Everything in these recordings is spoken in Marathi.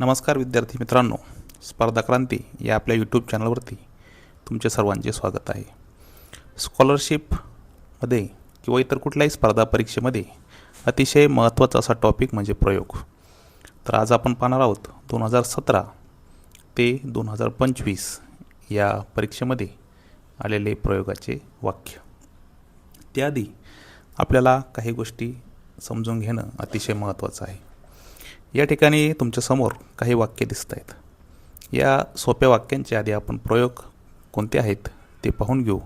नमस्कार विद्यार्थी मित्रांनो. स्पर्धा क्रांती या आपल्या यूट्यूब चॅनलवरती तुमचे सर्वांचे स्वागत आहे. स्कॉलरशिपमध्ये किंवा इतर कुठल्याही स्पर्धा परीक्षेमध्ये अतिशय महत्त्वाचा असा टॉपिक म्हणजे प्रयोग. तर आज आपण पाहणार आहोत दोन हजार सतरा ते दोन हजार पंचवीस या परीक्षेमध्ये आलेले प्रयोगाचे वाक्य. त्याआधी आपल्याला काही गोष्टी समजून घेणं अतिशय महत्त्वाचं आहे. या ठिकाणी तुमच्यासमोर काही वाक्य दिसत आहेत या सोप्या वाक्यांच्या आधी आपण प्रयोग कोणते आहेत ते पाहून घेऊ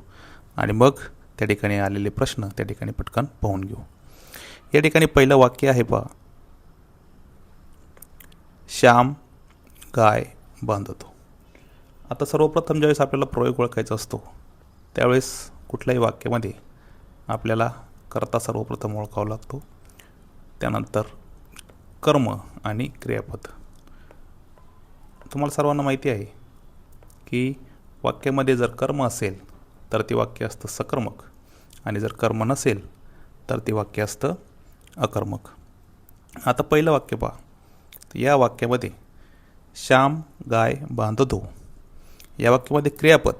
आणि मग त्या ठिकाणी आलेले प्रश्न त्या ठिकाणी पटकन पाहून घेऊ. या ठिकाणी पहिलं वाक्य आहे पहा. श्याम गाय बांधतो. आता सर्वप्रथम ज्यावेळेस आपल्याला प्रयोग ओळखायचा असतो त्यावेळेस कुठल्याही वाक्यामध्ये आपल्याला करता सर्वप्रथम ओळखावा लागतो. त्यानंतर कर्म आणि क्रियापद. तुम्हाला सर्वांना माहिती आहे की वाक्यामध्ये जर कर्म असेल तर ते वाक्य असतं सकर्मक. आणि जर कर्म नसेल तर ते वाक्य असतं अकर्मक. आता पहिलं वाक्य पहा. या वाक्यामध्ये श्याम गाय बांधतो. या वाक्यामध्ये क्रियापद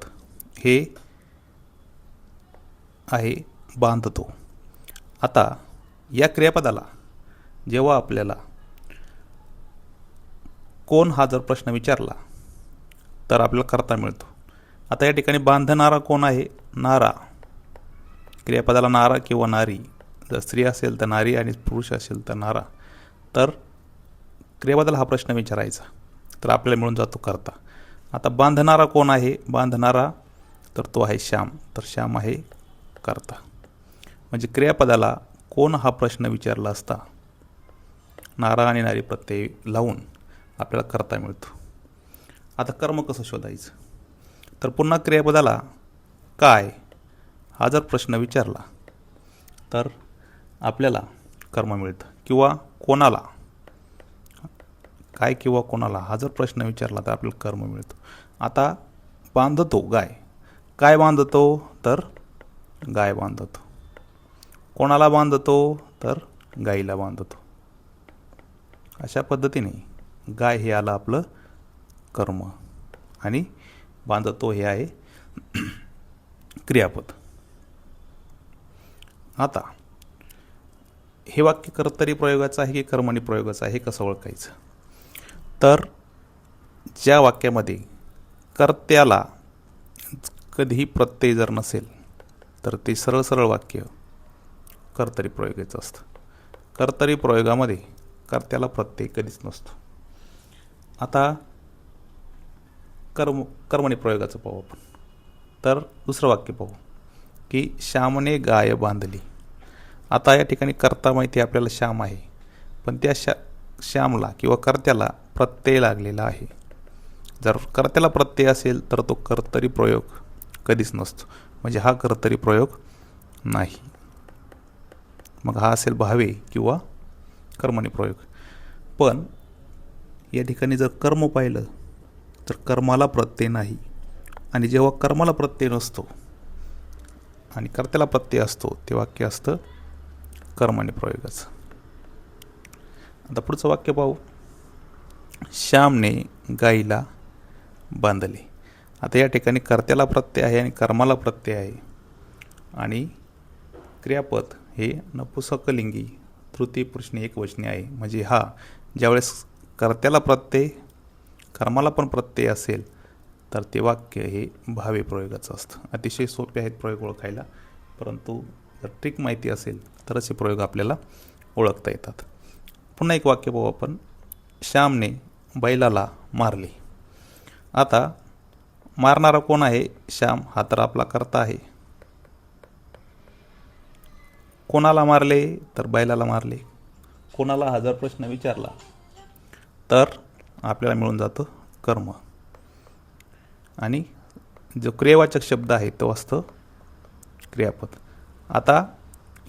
हे आहे बांधतो. आता या क्रियापदाला जेव्हा आपल्याला कोण हा जर प्रश्न विचारला तर आपल्याला करता मिळतो. आता या ठिकाणी बांधणारा कोण आहे? नारा. क्रियापदाला नारा किंवा नारी. जर स्त्री असेल तर नारी आणि पुरुष असेल तर नारा. तर क्रियापदाला हा प्रश्न विचारायचा. तर आपल्याला मिळून जातो करता. आता बांधणारा कोण आहे? बांधणारा तर तो आहे श्याम. तर श्याम आहे करता. म्हणजे क्रियापदाला कोण हा प्रश्न विचारला असता? नारा आणि नारी प्रत्यय लावून. आपल्याला करता मिळतो. आता कर्म कसं शोधायचं? तर पुन्हा क्रियापदाला काय हा जर प्रश्न विचारला तर आपल्याला कर्म मिळतं. किंवा कोणाला काय किंवा कोणाला हा जर प्रश्न विचारला तर आपल्याला कर्म मिळतो. आता बांधतो गाय. काय बांधतो? तर गाय बांधतो. कोणाला बांधतो? तर गाईला बांधतो. अशा पद्धतीने गाय हे आलं आपलं कर्म. आणि बांधतो हे आहे क्रियापद. आता हे वाक्य कर्तरी प्रयोगाचं आहे की कर्मणी प्रयोगाचं आहे हे कसं ओळखायचं? तर ज्या वाक्यामध्ये कर्त्याला कधीही प्रत्यय जर नसेल तर ते सरळ सरळ वाक्य कर्तरी प्रयोगाचं असतं. कर्तरी प्रयोगामध्ये कर्त्याला प्रत्यय कधीच नसतो. आता कर्म कर्मणी प्रयोगाचं पाहू आपण. तर दुसरं वाक्य पाहू की श्यामने गाय बांधली. आता या ठिकाणी कर्ता माहिती आपल्याला श्याम आहे पण त्या श्या श्यामला किंवा कर्त्याला प्रत्यय लागलेला आहे. जर कर्त्याला प्रत्यय असेल तर तो कर्तरी प्रयोग कधीच नसतो. म्हणजे हा कर्तरी प्रयोग नाही. मग हा असेल भावे किंवा कर्मणी प्रयोग. पण या ठिकाणी जर कर्म पाहिलं तर कर्माला प्रत्यय नाही. आणि जेव्हा कर्माला प्रत्यय नसतो आणि कर्त्याला प्रत्यय असतो ते वाक्य असतं कर्माने प्रयोगाचं. आता पुढचं वाक्य पाहू. श्यामने गाईला बांधले. आता या ठिकाणी कर्त्याला प्रत्यय आहे आणि कर्माला प्रत्यय आहे. आणि क्रियापद हे नपुसकलिंगी तृतीय पुरुषने एक वचने आहे. म्हणजे हा ज्यावेळेस कर्त्याला प्रत्यय कर्माला पण प्रत्यय असेल तर ते वाक्य हे भावे प्रयोगाचं असतं. अतिशय सोपे आहेत प्रयोग ओळखायला परंतु जर ट्रिक माहिती असेल तर असे प्रयोग आपल्याला ओळखता येतात. पुन्हा एक वाक्य पाहू आपण. श्यामने बैलाला मारले. आता मारणारा कोण आहे? श्याम हा तर आपला करता आहे. कोणाला मारले? तर बैलाला मारले. कोणाला हा जर प्रश्न विचारला तर आपल्याला मिळून जातं कर्म. आणि जो क्रियावाचक शब्द आहे तो असतं क्रियापद. आता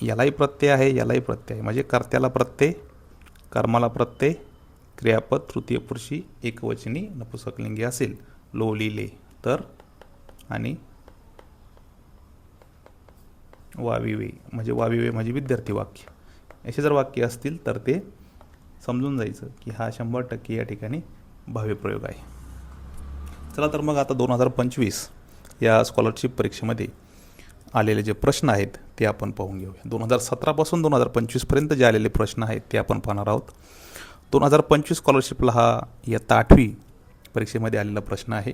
यालाही प्रत्यय आहे यालाही प्रत्यय आहे. म्हणजे कर्त्याला प्रत्यय कर्माला प्रत्यय क्रियापद तृतीय पुरुषी एकवचनी नपुसकलिंगी असेल. लोलिले. तर आणि वाविवे. म्हणजे वाविवे म्हणजे विद्यार्थी वाक्य. असे जर वाक्य असतील तर ते समजून जायचं की हा शंभर टक्के या ठिकाणी भावी प्रयोग आहे. चला तर मग आता दोन हजार पंचवीस या स्कॉलरशिप परीक्षेमध्ये आलेले जे प्रश्न आहेत ते आपण पाहून घेऊया. दोन हजार सतरापासून दोन हजार पंचवीसपर्यंत जे आलेले प्रश्न आहेत ते आपण पाहणार आहोत. दोन हजार पंचवीस स्कॉलरशिपला हा इयत्ता आठवी परीक्षेमध्ये आलेला प्रश्न आहे.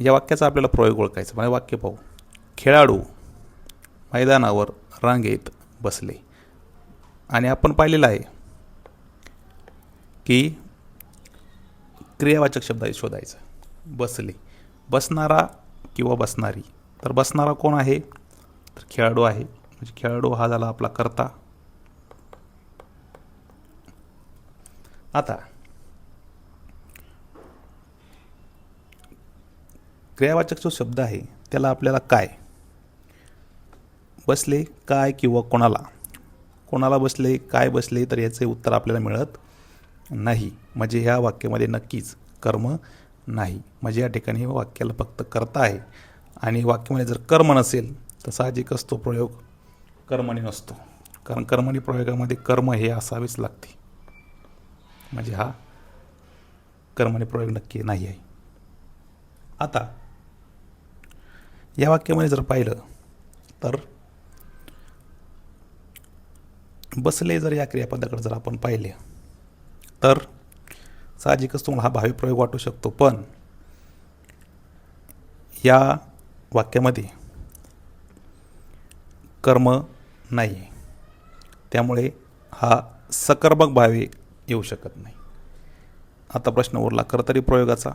या वाक्याचा आपल्याला प्रयोग ओळखायचा म्हणजे वाक्य पाहू. खेळाडू मैदानावर रांगेत बसले. आणि आपण पाहिलेलं आहे की क्रियावाचक शब्द आहे शोधायचं. बसले. बसणारा किंवा बसणारी. तर बसणारा कोण आहे? तर खेळाडू आहे. म्हणजे खेळाडू हा झाला आपला करता. आता क्रियावाचक जो शब्द आहे त्याला आपल्याला काय? बसले काय किंवा कोणाला? कोणाला बसले काय बसले तर याचे उत्तर आपल्याला मिळत नाही. म्हणजे ह्या वाक्यामध्ये नक्कीच कर्म नाही. म्हणजे या ठिकाणी वाक्याला फक्त करता आहे. आणि वाक्यामध्ये जर कर्म नसेल तर साहजिकच तो प्रयोग कर्मणी नसतो. कारण कर्मणी प्रयोगामध्ये कर्म हे असावेच लागते. म्हणजे हा कर्मणी प्रयोग नक्की नाही आहे. आता या वाक्यामध्ये जर पाहिलं तर बसले जर या क्रियापदाकडे जर आपण पाहिले तर साहजिकच तुम्हाला हा भावी प्रयोग वाटू शकतो. पण या वाक्यामध्ये कर्म नाही. त्यामुळे हा सकर्मक भावे येऊ शकत नाही. आता प्रश्न उरला कर्तरी प्रयोगाचा.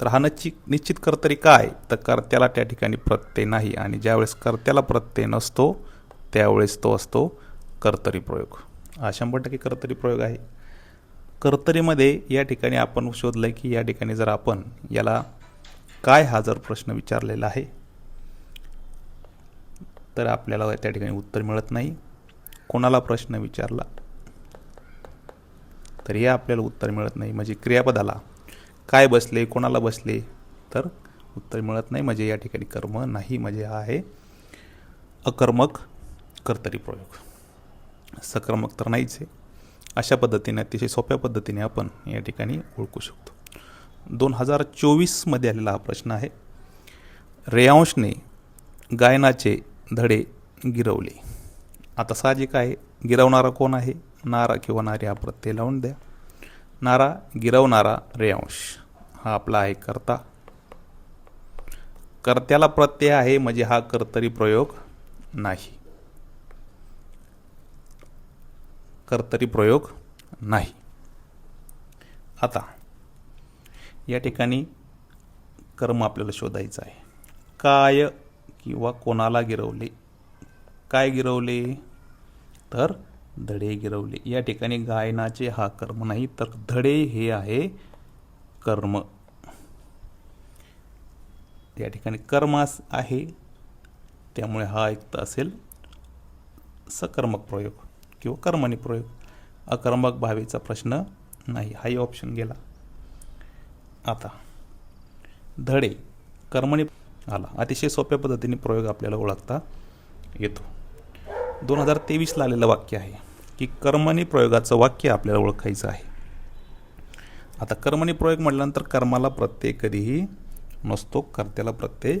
तर हा निश्चित निश्चित कर्तरी काय? तर कर्त्याला त्या ठिकाणी प्रत्यय नाही आणि ज्यावेळेस कर्त्याला प्रत्यय नसतो त्यावेळेस तो असतो कर्तरी प्रयोग. हा शंभर टक्के कर्तरी प्रयोग आहे. कर्तरीमध्ये या ठिकाणी आपण शोधलं आहे की या ठिकाणी जर आपण याला काय हा जर प्रश्न विचारलेला आहे तर आपल्याला त्या ठिकाणी उत्तर मिळत नाही. कोणाला प्रश्न विचारला तर हे आपल्याला उत्तर मिळत नाही. म्हणजे क्रियापदाला काय बसले कोणाला बसले तर उत्तर मिळत नाही. म्हणजे या ठिकाणी कर्म नाही म्हणजे हा आहे अकर्मक कर्तरी प्रयोग. सकर्मक तर नाहीच आहे. अशा पद्धतीने अतिशय सोप्या पद्धतीने आपण या ठिकाणी ओळखू शकतो. दोन हजार चोवीसमध्ये आलेला हा प्रश्न आहे. रेयांशने गायनाचे धडे गिरवले. आता साहजिक आहे. गिरवणारा कोण आहे? नारा किंवा नारी हा प्रत्यय लावून द्या. नारा गिरवणारा रेयांश. हा आपला आहे कर्ता. कर्त्याला प्रत्यय आहे म्हणजे हा कर्तरी प्रयोग नाही. कर्तरी प्रयोग नाही. आता या ठिकाणी कर्म आपल्याला शोधायचं आहे. काय किंवा कोणाला गिरवले? काय गिरवले? तर धडे गिरवले. या ठिकाणी गायनाचे हा कर्म नाही तर धडे हे आहे कर्म. या ठिकाणी कर्मास आहे त्यामुळे हा एक तर असेल सकर्मक प्रयोग. किंवा कर्मणी प्रयोग. अकर्मक भावेचा प्रश्न नाही. हाही ऑप्शन गेला. आता धडे कर्मणी आला. अतिशय सोप्या पद्धतीने प्रयोग आपल्याला ओळखता येतो. दोन हजार तेवीसला आलेलं वाक्य आहे की कर्मणी प्रयोगाचं वाक्य आपल्याला ओळखायचं आहे. आता कर्मणी प्रयोग म्हटल्यानंतर कर्माला प्रत्यय कधीही नसतो कर्त्याला प्रत्यय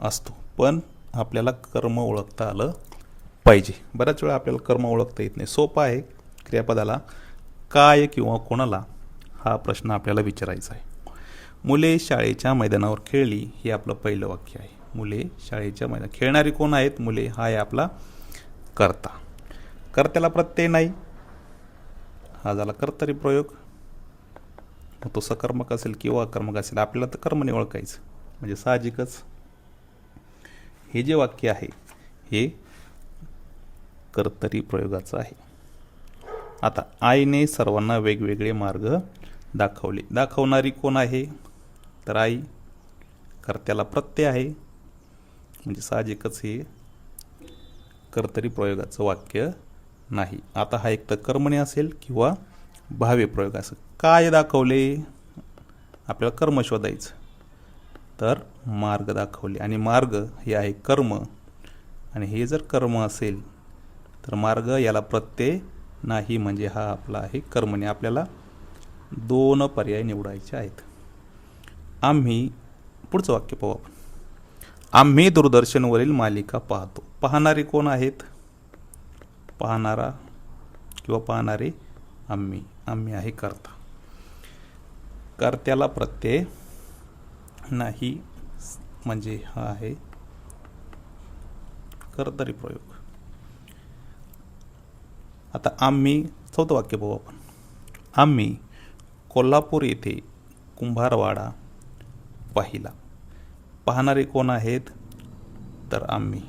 असतो. पण आपल्याला कर्म ओळखता आलं पाहिजे. बऱ्याच वेळा आपल्याला कर्म ओळखता येत नाही. सोपं आहे क्रियापदाला काय किंवा कोणाला हा प्रश्न आपल्याला विचारायचा आहे. मुले शाळेच्या मैदानावर खेळली हे आपलं पहिलं वाक्य आहे. मुले शाळेच्या मैदान खेळणारी कोण आहेत? मुले हा आहे आपला कर्ता. कर्त्याला प्रत्यय नाही. हा झाला कर्तरी प्रयोग. मग तो सकर्मक असेल किंवा अकर्मक असेल आपल्याला तर कर्मने ओळखायचं. म्हणजे साहजिकच. हे जे वाक्य आहे हे कर्तरी प्रयोगाचं आहे. आता आईने सर्वांना वेगवेगळे मार्ग दाखवले. दाखवणारी कोण आहे? तर आई कर्त्याला प्रत्यय आहे. म्हणजे साहजिकच हे कर्तरी प्रयोगाचं वाक्य नाही. आता हा एक तर कर्मणे असेल किंवा भावे प्रयोग असेल. काय दाखवले? आपल्याला कर्म शोधायचं. तर मार्ग दाखवले. आणि मार्ग हे आहे कर्म. आणि हे जर कर्म असेल तर मार्ग याला प्रत्यय नाही म्हणजे हा आपला आहे कर्मणे आपल्याला दोन पर्याय निवडायचे आहेत. आम्ही पुढचं वाक्य पाहू आपण. आम्ही दूरदर्शनवरील मालिका पाहतो. पाहणारे कोण आहेत? पाहणारा किंवा पाहणारे आम्ही. आम्ही आहे कर्ता. कर्त्याला प्रत्यय नाही म्हणजे हा आहे. कर्तरी प्रयोग. आता आम्ही चौथं वाक्य पाहू आपण. आम्ही कोल्हापूर येथे कुंभारवाडा पाहिला. पाहणारे कोण आहेत? तर आम्ही.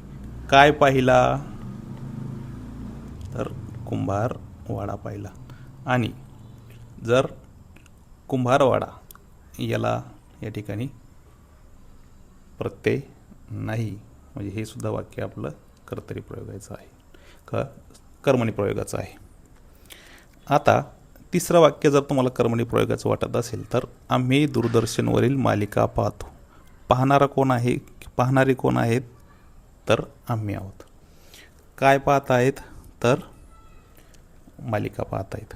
काय पाहिला? तर कुंभारवाडा पाहिला. आणि जर कुंभारवाडा याला या ठिकाणी प्रत्यय नाही म्हणजे हे सुद्धा वाक्य आपलं कर्तरी प्रयोगायचं आहे. क कर्मणी प्रयोगाचं आहे. आता तिसरं वाक्य जर तुम्हाला कर्मणी प्रयोगाचं वाटत असेल तर आम्ही दूरदर्शनवरील मालिका पाहतो. पाहणारा कोण आहे पाहणारे कोण आहेत तर आम्ही आहोत. काय पाहत आहेत तर मालिका पाहत आहेत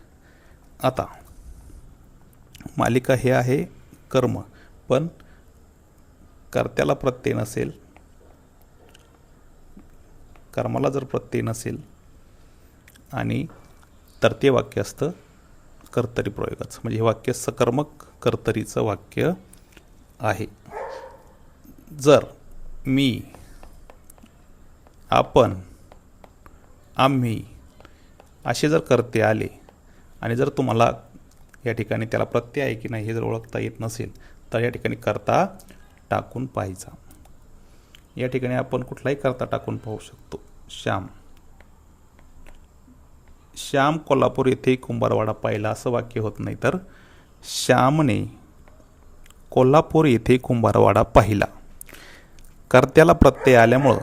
आता मालिका हे आहे कर्म पण कर्त्याला प्रत्यय नसेल कर्माला जर प्रत्यय नसेल आणि तर ते वाक्य असतं कर्तरी प्रयोगाचं. म्हणजे हे वाक्य सकर्मक कर्तरीचं वाक्य आहे. जर मी आपण आम्ही असे जर कर्ते आले आणि जर तुम्हाला या ठिकाणी त्याला प्रत्यय आहे की नाही हे जर ओळखता येत नसेल तर या ठिकाणी करता टाकून पाहायचा. या ठिकाणी आपण कुठलाही करता टाकून पाहू शकतो. श्याम. श्याम कोल्हापूर येथे कुंभारवाडा पाहिला असं वाक्य होत नाही तर श्यामने कोल्हापूर येथे कुंभारवाडा पाहिला. कर्त्याला प्रत्यय आल्यामुळं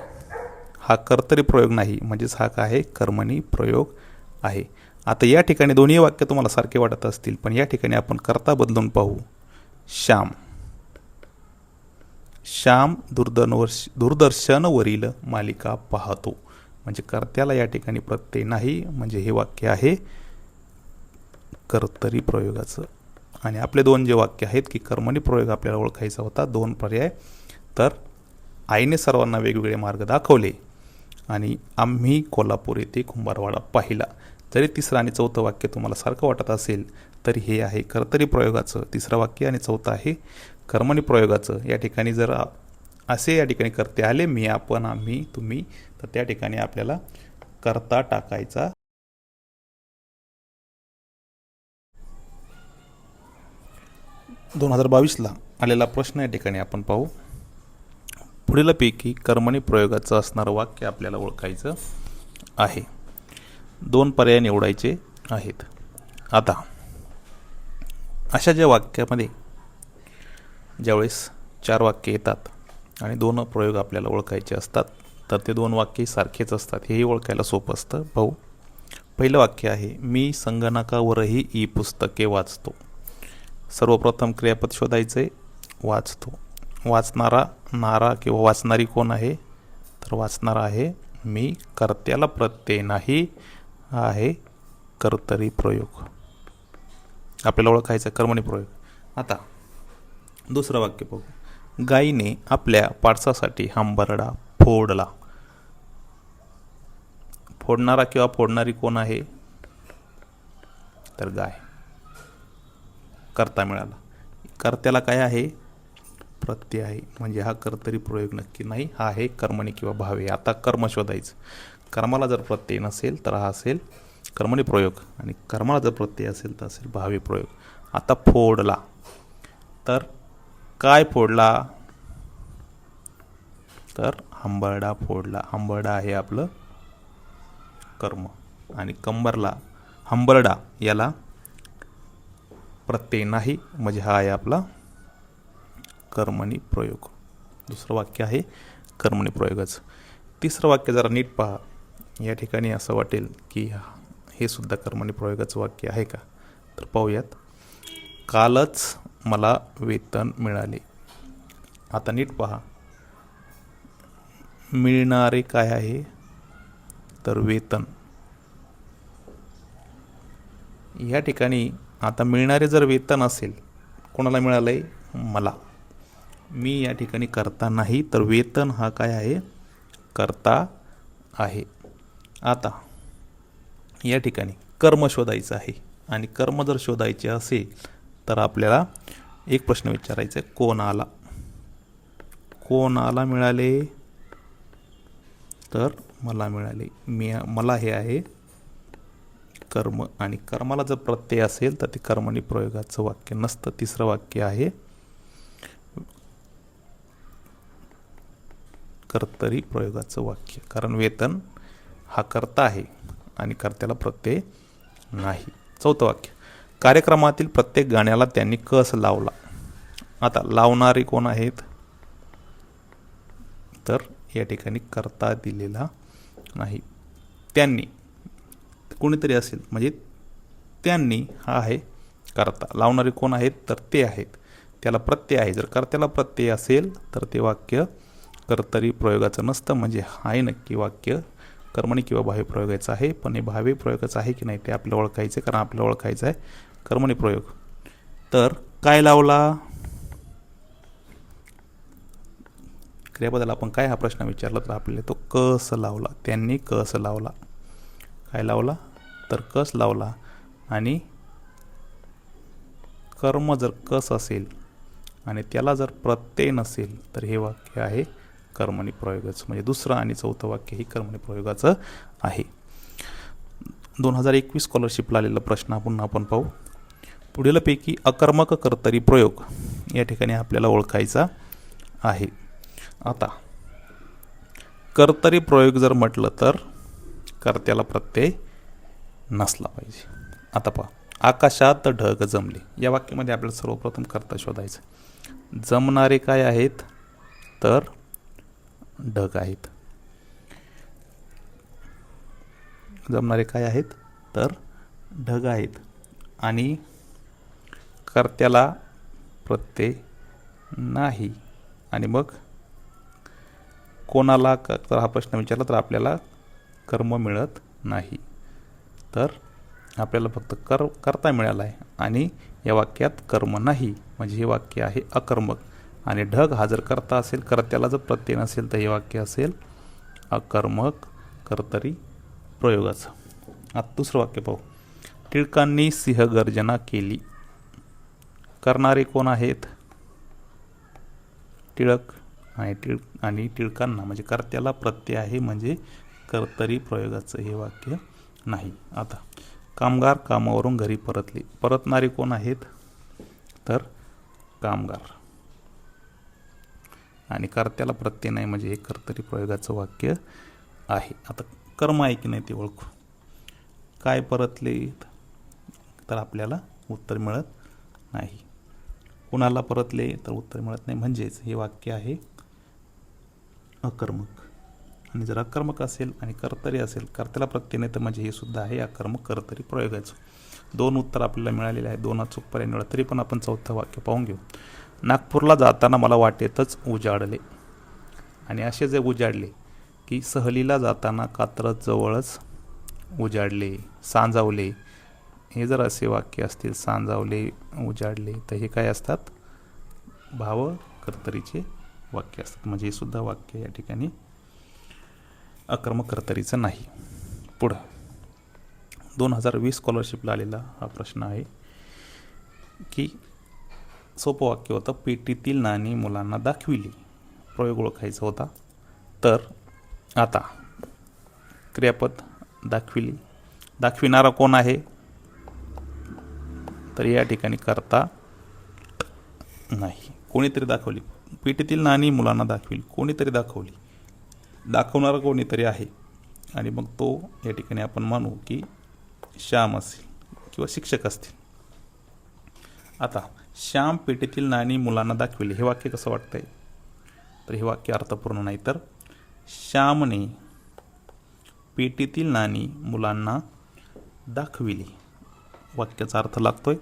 हा कर्तरी प्रयोग नाही म्हणजेच हा काय आहे? कर्मणी प्रयोग आहे. आता या ठिकाणी दोन्ही वाक्य तुम्हाला सारखे वाटत असतील पण या ठिकाणी आपण कर्ता बदलून पाहू. श्याम. श्याम दूरदर्शनवर दूरदर्शनवरील मालिका पाहतो. म्हणजे कर्त्याला या ठिकाणी प्रत्यय नाही म्हणजे हे वाक्य आहे कर्तरी प्रयोगाचं. आणि आपले दोन जे वाक्य आहेत की कर्मणी प्रयोग आपल्याला ओळखायचा होता दोन पर्याय. तर आईने सर्वांना वेगवेगळे मार्ग दाखवले आणि आम्ही कोल्हापूर येथे कुंभारवाडा पाहिला. जरी तिसरं आणि चौथं वाक्य तुम्हाला सारखं वाटत असेल तरी हे आहे कर्तरी प्रयोगाचं. तिसरं वाक्य आणि चौथं आहे कर्मणी प्रयोगाचं. या ठिकाणी जर असे या ठिकाणी करते आले मी आपण आम्ही तुम्ही तर त्या ठिकाणी आपल्याला करता टाकायचा. दोन हजार बावीसला आलेला प्रश्न या ठिकाणी आपण पाहू. पुढीलपैकी कर्मणी प्रयोगाचं असणारं वाक्य आपल्याला ओळखायचं आहे. दोन पर्याय निवडायचे आहेत. आता अशा ज्या वाक्यामध्ये ज्यावेळेस चार वाक्य येतात आणि दोन प्रयोग आपल्याला ओळखायचे असतात तर ते दोन वाक्य सारखेच असतात हेही ओळखायला सोपं असतं. भाऊ पहिलं वाक्य आहे मी संगणकावरही ई पुस्तके वाचतो. सर्वप्रथम क्रियापद शोधायचे वाचतो. वाचणारा नारा किंवा वाचणारी कोण आहे? तर वाचणारा आहे मी कर्त्याला प्रत्यय नाही हा आहे कर्तरी प्रयोग. आपल्याला ओळखायचा कर्मणी प्रयोग. आता दुसरं वाक्य बघू. गायीने आपल्या पाडसासाठी हंबरडा फोडला. फोडणारा किंवा फोडणारी कोण आहे? तर गाय. करता मिळाला. कर्त्याला काय आहे? प्रत्यय आहे. म्हणजे हा कर्तरी प्रयोग नक्की नाही. हा आहे कर्मणी किंवा भावे. आता कर्म शोधायचं. कर्माला जर प्रत्यय नसेल तर हा असेल कर्मणी प्रयोग. आणि कर्माला जर प्रत्यय असेल तर असेल भावे प्रयोग. आता फोडला. तर काय फोडला? तर हंबरडा फोडला. हंबरडा आहे आपलं कर्म आणि कंबरला हंबरडा याला प्रत्यय नाही म्हणजे हा आहे आपला कर्मणी प्रयोग. दुसरं वाक्य आहे कर्मणी प्रयोगाचं. तिसरं वाक्य जरा नीट पहा. या ठिकाणी असं वाटेल की हे सुद्धा कर्मणी प्रयोगाचं वाक्य आहे का? तर पाहूयात. कालच मला वेतन मिळाले. आता नीट पहा. मिळणारे काय आहे? तर वेतन. या ठिकाणी आता मिळणारे जर वेतन असेल कोणाला मिळालं आहे मला. मी या ठिकाणी करता नाही तर वेतन हा काय आहे? करता आहे. आता या ठिकाणी कर्म शोधायचं आहे आणि कर्म जर शोधायचे असेल तर आपल्याला एक प्रश्न विचारायचा आहे. कोणाला? कोणाला मिळाले? तर मला मिळाले. मी मला हे आहे कर्म आणि कर्माला जर प्रत्यय असेल तर ते कर्मणी प्रयोगाचं वाक्य नसतं. तिसरं वाक्य आहे कर्तरी प्रयोगाचं वाक्य. कारण वेतन हा कर्ता आहे आणि कर्त्याला प्रत्यय नाही. चौथं वाक्य. कार्यक्रमातील प्रत्येक गाण्याला त्यांनी कस लावला? आता लावणारे कोण आहेत? तर या ठिकाणी कर्ता दिलेला नाही. त्यांनी कोणीतरी असेल म्हणजे त्यांनी हा आहे करता. लावणारे कोण आहेत तर ते आहेत. त्याला प्रत्यय आहे. जर कर्त्याला प्रत्यय असेल तर ते वाक्य कर्तरी प्रयोगाचं नसतं म्हणजे हाय नक्की वाक्य कर्मणी किंवा भावे प्रयोगाचं आहे. पण हे भावे प्रयोगाचं आहे की नाही ते आपल्याला ओळखायचं कारण आपल्याला ओळखायचं आहे कर्मणी प्रयोग. तर काय लावला? क्रियापदाला आपण काय हा प्रश्न विचारला तर आपल्याला तो कस लावला? त्यांनी कस लावला? काय लावला? तर कस लावला? आणि कर्म जर कस असेल आणि त्याला जर प्रत्यय नसेल तर हे वाक्य आहे कर्मणी प्रयोगाचं. म्हणजे दुसरं आणि चौथं वाक्य हे कर्मणी प्रयोगाचं आहे. दोन हजार एकवीस स्कॉलरशिपला आलेला प्रश्न आपण आपण पाहू. पुढीलपैकी अकर्मक कर्तरी प्रयोग या ठिकाणी आपल्याला ओळखायचा आहे. आता. कर्तरी प्रयोग जर म्हटलं तर कर्त्याला प्रत्यय नसला पाहिजे. आता पहा आकाशात ढग जमले. या वाक्यामध्ये आपल्याला सर्वप्रथम कर्ता शोधायचं जमणारे काय आहेत? तर ढग आहेत. जमणारे काय आहेत? तर ढग आहेत. आणि कर्त्याला प्रत्यय नाही. आणि मग? कोणाला क तर हा प्रश्न विचारला तर आपल्याला कर्म मिळत नाही. तर आपल्याला फक्त कर करता मिळाला आहे आणि या वाक्यात कर्म नाही. म्हणजे हे वाक्य आहे अकर्मक. आणि ढग हा जर करता असेल कर्त्याला जर प्रत्यय नसेल तर हे वाक्य असेल अकर्मक कर्तरी प्रयोगाचं. आता दुसरं वाक्य पाहू. टिळकांनी सिंहगर्जना केली. करणारे कोण आहेत? टिळक. आणि टिळ आणि टिळकांना म्हणजे कर्त्याला प्रत्यय आहे म्हणजे कर्तरी प्रयोगाचं हे वाक्य नाही. आता कामगार कामावरून घरी परतले. परतणारे कोण आहेत? तर कामगार. आणि कर्त्याला प्रत्यय नाही म्हणजे हे कर्तरी प्रयोगाचं वाक्य आहे. आता कर्म आहे की नाही ते ओळखू. काय परतले तर आपल्याला उत्तर मिळत नाही. कुणाला परतले? तर उत्तर मिळत नाही. म्हणजेच हे वाक्य आहे अकर्मक. आणि जर आक्रमक असेल आणि कर्तरी असेल कर्त्याला प्रत्यय नाही तर म्हणजे हे सुद्धा आहे आक्रमक कर्तरी प्रयोगाचं. दोन उत्तर आपल्याला मिळालेले आहे दोन अचूक पर्याय मिळत तरी पण आपण चौथं वाक्य पाहून घेऊ. नागपूरला जाताना मला वाटेतच उजाडले. आणि असे जे उजाडले की सहलीला जाताना कात्रजवळच उजाडले सांजावले. हे जर असे वाक्य असतील सांजावले उजाडले तर हे काय असतात? भाव कर्तरीचे वाक्य असतात. म्हणजे हे सुद्धा वाक्य या ठिकाणी अकर्मक कर्तरीचं नाही. पुढं. दोन हजार वीस स्कॉलरशिपला आलेला हा प्रश्न आहे की सोपं वाक्य होतं पेटीतील नाणी मुलांना दाखविली. प्रयोग ओळखायचा होता. तर आता क्रियापद दाखविली. दाखविणारा कोण आहे? तर या ठिकाणी करता नाही. कोणीतरी दाखवली. पेटीतील नाणी मुलांना दाखविली. कोणीतरी दाखवली. दाखवणारा कोणीतरी आहे. आणि मग तो या ठिकाणी आपण मानू की श्याम असेल किंवा शिक्षक असतील. आता श्याम पेटीतील नाणी मुलांना दाखविली. हे वाक्य कसं वाटतंय? तर हे वाक्य अर्थपूर्ण नाही तर श्यामने पेटीतील नाणी मुलांना दाखविली. वाक्याचा अर्थ लागतोय.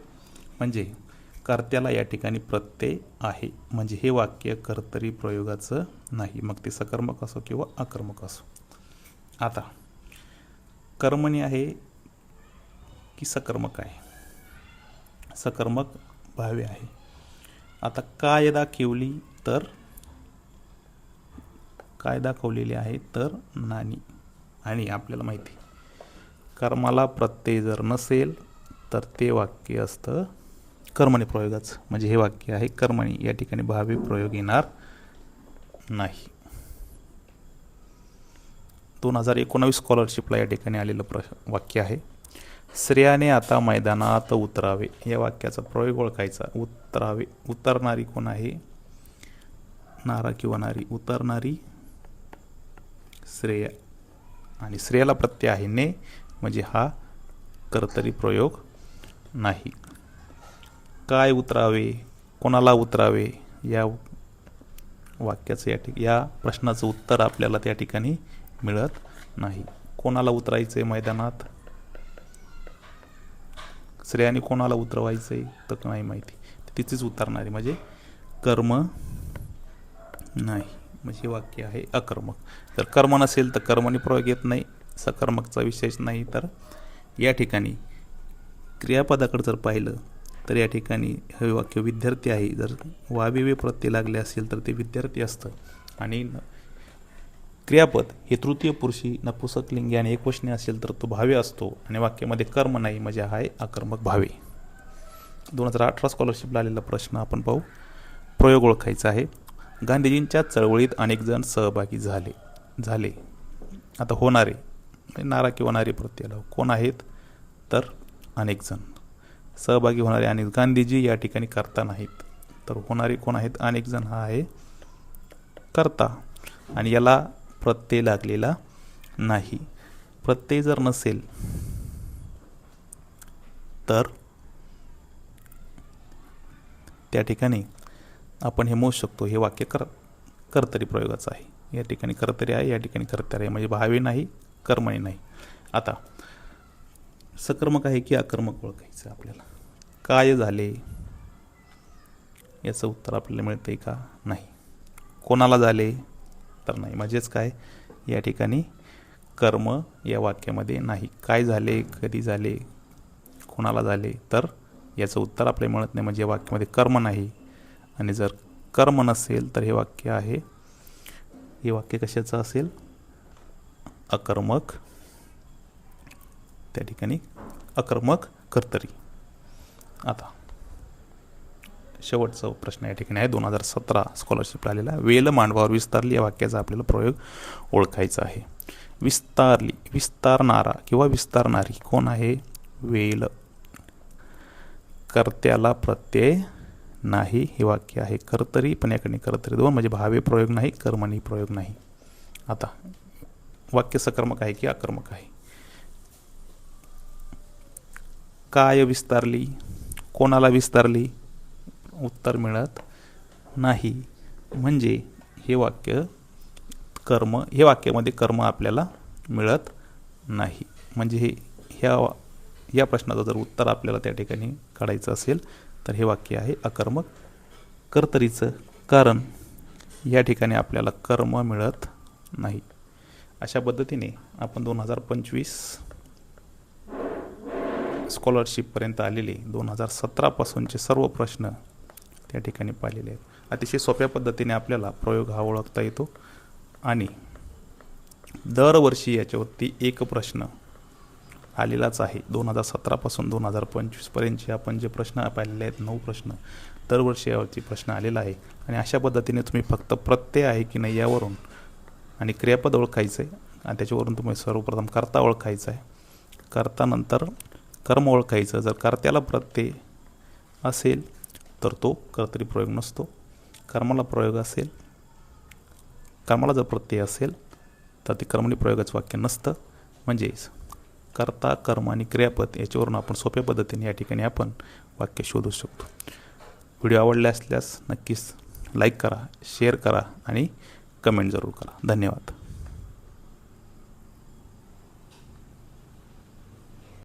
म्हणजे कर्त्याला या ठिकाणी प्रत्यय आहे. म्हणजे हे वाक्य कर्तरी प्रयोगाचं नाही. मग ते सकर्मक असो किंवा आक्रमक असो. आता कर्मणी आहे की सकर्मक आहे? सकर्मक भावे आहे. आता काय दाखवली तर काय दाखवलेले आहे तर नाणी. आणि आपल्याला माहिती आहे, कर्माला प्रत्यय जर नसेल तर ते वाक्य असतं कर्मणी प्रयोगाचं. म्हणजे हे वाक्य आहे कर्मणी या ठिकाणी भावी प्रयोग येणार नाही. दोन हजार एकोणावीस स्कॉलरशिपला या ठिकाणी आलेलं प्र वाक्य आहे. श्रेयाने आता मैदानात उतरावे. या वाक्याचा प्रयोग ओळखायचा. उतरावे. उतरणारी कोण आहे? नारा किंवा नारी. उतरणारी श्रेया. आणि श्रेयाला प्रत्यय आहे ने. म्हणजे हा कर्तरी प्रयोग नाही. काय उतरावे? कोणाला उतरावे? या वाक्याचं या ठिक या प्रश्नाचं उत्तर आपल्याला त्या ठिकाणी मिळत नाही. कोणाला उतरायचं आहे मैदानात? स्त्रियाने कोणाला उतरवायचं आहे तर नाही माहिती. तिथेच उतरणारे. म्हणजे कर्म नाही. म्हणजे हे वाक्य आहे अकर्मक. जर कर्म नसेल तर कर्मने प्रयोग येत नाही. सकर्मकचा विशेष नाही. तर या ठिकाणी क्रियापदाकडे जर पाहिलं तर या ठिकाणी हे वाक्य विद्यार्थी आहे. जर वाविवे प्रत्यय लागले असेल तर ते विद्यार्थी असतं. आणि क्रियापद हे तृतीय पुरुषी नपुसकलिंगी आणि एकवचनी असेल तर तो भावे असतो आणि वाक्यामध्ये कर्म नाही म्हणजे हा आहे आकर्मक भावे. दोन हजार अठरा स्कॉलरशिपला आलेला प्रश्न आपण पाहू. प्रयोग ओळखायचा आहे. गांधीजींच्या चळवळीत अनेक जण सहभागी झाले. झाले. आता होणारे नारा किंवा नारी प्रत्यय. कोण आहेत? तर अनेक जण. सहभागी होणारे अनेक गांधीजी या ठिकाणी करता नाहीत. तर होणारे कोण आहेत? अनेक जण हा आहे. करता. आणि याला प्रत्यय लागलेला नाही. प्रत्यय जर नसेल तर त्या ठिकाणी आपण हे मोजू शकतो. हे वाक्य कर कर्तरी प्रयोगाचं आहे. या ठिकाणी कर्तरी आहे या ठिकाणी कर्तरी आहे. म्हणजे भावे नाही कर्मणी नाही. आता सकर्मक आहे की आक्रमक ओळखायचं आपल्याला? काय झाले? याचं उत्तर आपल्याला मिळतंय का? नाही. कोणाला झाले? तर नाही. म्हणजेच काय? या ठिकाणी कर्म या वाक्यामध्ये नाही. काय झाले? कधी झाले? कोणाला झाले? तर याचं उत्तर आपल्याला मिळत नाही. म्हणजे या वाक्यामध्ये कर्म नाही. आणि जर कर्म नसेल तर हे वाक्य आहे. हे वाक्य कशाचं असेल? अकर्मक त्या ठिकाणी आक्रमक कर्तरी. आता शेवटचा प्रश्न या ठिकाणी आहे. दोन हजार सतरा स्कॉलरशिपला आलेला वेल मांडवावर विस्तारली या वाक्याचा आपल्याला प्रयोग ओळखायचा आहे. विस्तारली विस्तारणारा किंवा विस्तारणारी कोण आहे? वेल. कर्त्याला प्रत्यय नाही हे वाक्य आहे. कर्तरी पण याकडे कर्तरी दोन म्हणजे भावे प्रयोग नाही कर्मणी प्रयोग नाही. आता वाक्य सकर्मक आहे की आक्रमक आहे? काय विस्तारली? कोणाला विस्तारली? उत्तर मिळत नाही. म्हणजे हे वाक्य कर्म हे वाक्यामध्ये कर्म आपल्याला मिळत नाही. म्हणजे हे ह्या वा- या प्रश्नाचं जर उत्तर आपल्याला त्या ठिकाणी काढायचं असेल तर हे वाक्य आहे अकर्मक कर्तरीचं कारण. या ठिकाणी आपल्याला कर्म मिळत नाही. अशा पद्धतीने आपण दोन हजार पंचवीस स्कॉलरशिपपर्यंत आलेले दोन हजार सतरापासूनचे सर्व प्रश्न त्या ठिकाणी पाहिलेले आहेत. अतिशय सोप्या पद्धतीने आपल्याला प्रयोग हा ओळखता येतो. आणि दरवर्षी याच्यावरती एक प्रश्न आलेलाच आहे. दोन हजार सतरापासून दोन हजार पंचवीसपर्यंतचे आपण जे प्रश्न पाहिलेले आहेत नऊ प्रश्न दरवर्षी यावरती प्रश्न आलेला आहे. आणि अशा पद्धतीने तुम्ही फक्त प्रत्यय आहे की नाही यावरून आणि क्रियापद ओळखायचं आहे. आणि त्याच्यावरून तुम्ही सर्वप्रथम कर्ता ओळखायचा आहे. कर्तानंतर कर्म ओळखायचं जर कर्त्याला प्रत्यय असेल तर तो कर्तरी प्रयोग नसतो. कर्माला प्रयोग असेल कर्माला जर प्रत्यय असेल तर ते कर्मणी प्रयोगाचं वाक्य नसतं. म्हणजेच कर्ता कर्म आणि क्रियापद याच्यावरून आपण सोप्या पद्धतीने या ठिकाणी आपण वाक्य शोधू शकतो. व्हिडिओ आवडले असल्यास नक्कीच लाईक करा शेअर करा आणि कमेंट जरूर करा. धन्यवाद.